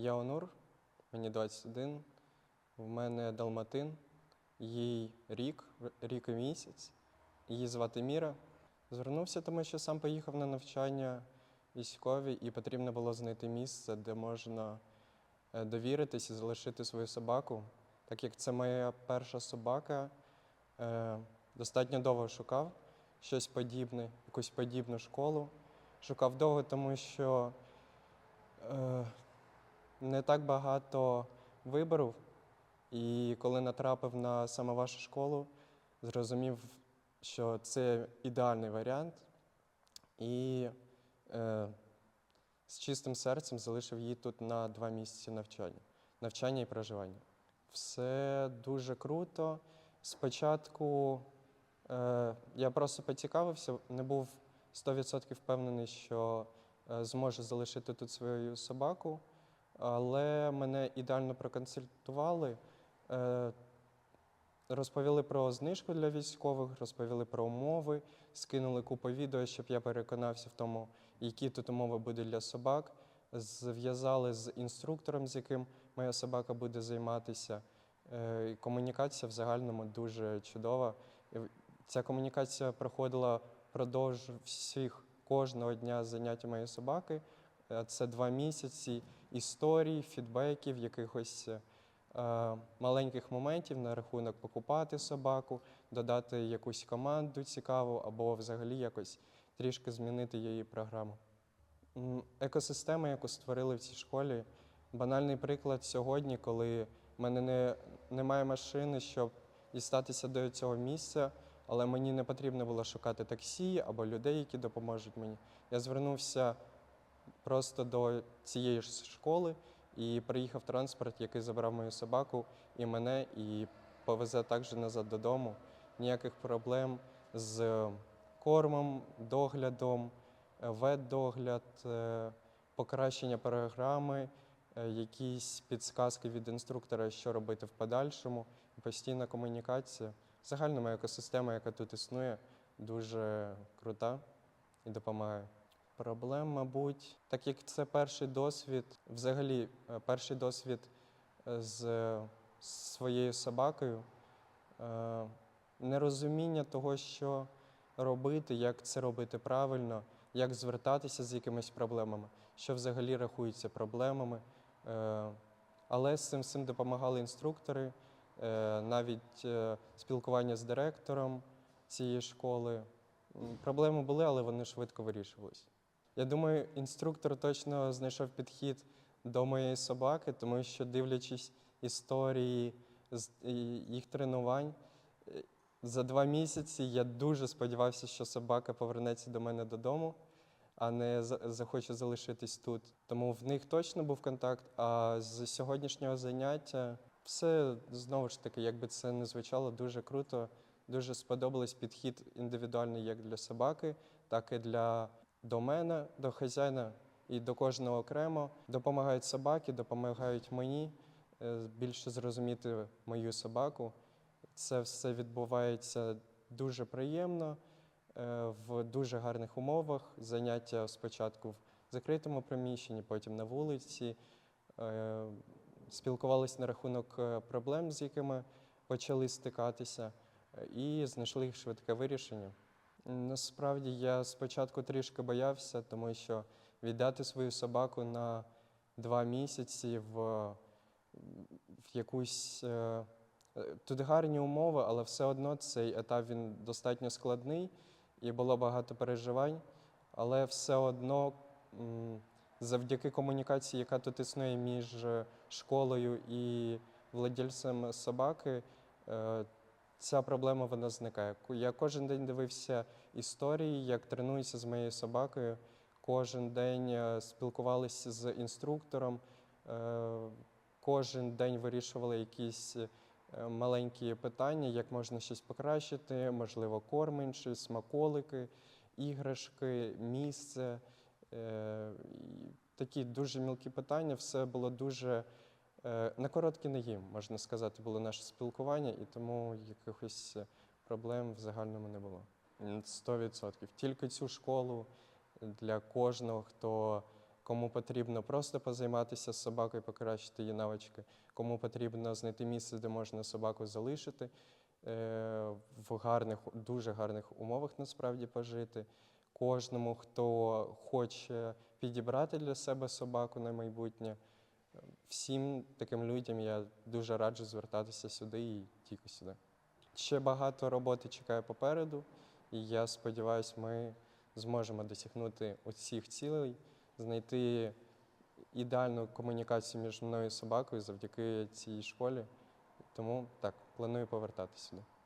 Я Онур, мені 21. В мене Далматин, їй рік, рік і місяць. Її звати Міра. Звернувся, тому що сам поїхав на навчання військові, і потрібно було знайти місце, де можна е, довіритись і залишити свою собаку. Так як це моя перша собака, е, достатньо довго шукав щось подібне, якусь подібну школу. Шукав довго, тому що е, не так багато виборів. І коли натрапив на саме вашу школу, зрозумів, що це ідеальний варіант. І е, з чистим серцем залишив її тут на два місяці навчання, навчання і проживання. Все дуже круто. Спочатку е, я просто поцікавився, не був 100% впевнений, що е, зможу залишити тут свою собаку, але мене ідеально проконсультували. Е, Розповіли про знижку для військових, розповіли про умови, скинули купу відео, щоб я переконався в тому, які тут умови будуть для собак. Зв'язали з інструктором, з яким моя собака буде займатися. Е, Комунікація в загальному дуже чудова. Ця комунікація проходила впродовж всіх кожного дня заняття моєї собаки. Це два місяці історій, фідбеків, якихось е, маленьких моментів на рахунок покупати собаку, додати якусь команду цікаву або взагалі якось трішки змінити її програму. Екосистема, яку створили в цій школі. Банальний приклад сьогодні, коли в мене не, немає машини, щоб дістатися до цього місця, але мені не потрібно було шукати таксі або людей, які допоможуть мені. Я звернувся просто до цієї ж школи і приїхав транспорт, який забрав мою собаку і мене, і повезе також назад додому. Ніяких проблем з кормом, доглядом, ветдогляд, е, покращення програми, е, якісь підсказки від інструктора, що робити в подальшому, постійна комунікація. Загальна моя екосистема, яка тут існує, дуже крута і допомагає. Проблем, мабуть, так як це перший досвід, взагалі е, перший досвід е, з е, своєю собакою, нерозуміння того, що робити, як це робити правильно, як звертатися з якимись проблемами, що взагалі рахується проблемами. Але з цим всім допомагали інструктори, навіть спілкування з директором цієї школи. Проблеми були, але вони швидко вирішувалися. Я думаю, інструктор точно знайшов підхід до моєї собаки, тому що, дивлячись історії їх тренувань, е, за два місяці я дуже сподівався, що собака повернеться до мене додому, а не захоче залишитись тут. Тому в них точно був контакт. А з сьогоднішнього заняття все знову ж таки, якби це не звучало, дуже круто. Дуже сподобалось підхід індивідуальний як для собаки, так і для до мене, до хазяїна і до кожного окремо. Допомагають собаки, допомагають мені е, більше зрозуміти мою собаку. Це все відбувається дуже приємно, е, в дуже гарних умовах. Заняття спочатку в закритому приміщенні, потім на вулиці. Е, Спілкувалися на рахунок проблем, з якими почали стикатися, і знайшли швидке вирішення. Насправді я спочатку трішки боявся, тому що віддати свою собаку на два місяці в, в якусь. е, Тут гарні умови, але все одно цей етап він достатньо складний і було багато переживань. Але все одно завдяки комунікації, яка тут існує між школою і владельцем собаки, е, ця проблема вона зникає. Я кожен день дивився історії, як тренуюся з моєю собакою. Кожен день е, спілкувалися з інструктором, е, кожен день вирішували якісь е, маленькі питання, як можна щось покращити, можливо, корм інший, смаколики, іграшки, місце. Такі дуже мілкі питання, все було дуже на короткі ноги, можна сказати, було наше спілкування, і тому якихось е, проблем в загальному не було. М, 100%. Тільки цю школу для кожного, хто кому потрібно просто позайматися з собакою, покращити її навички, кому потрібно знайти місце, де можна собаку залишити, е, в гарних, дуже гарних умовах насправді пожити. Кожному, хто хоче підібрати для себе собаку на майбутнє, всім таким людям я дуже раджу звертатися сюди і тільки сюди. Ще багато роботи чекає попереду, і я сподіваюся, ми зможемо досягнути усіх цілей, знайти ідеальну комунікацію між мною і собакою завдяки цій школі. Тому так, планую повертатися сюди.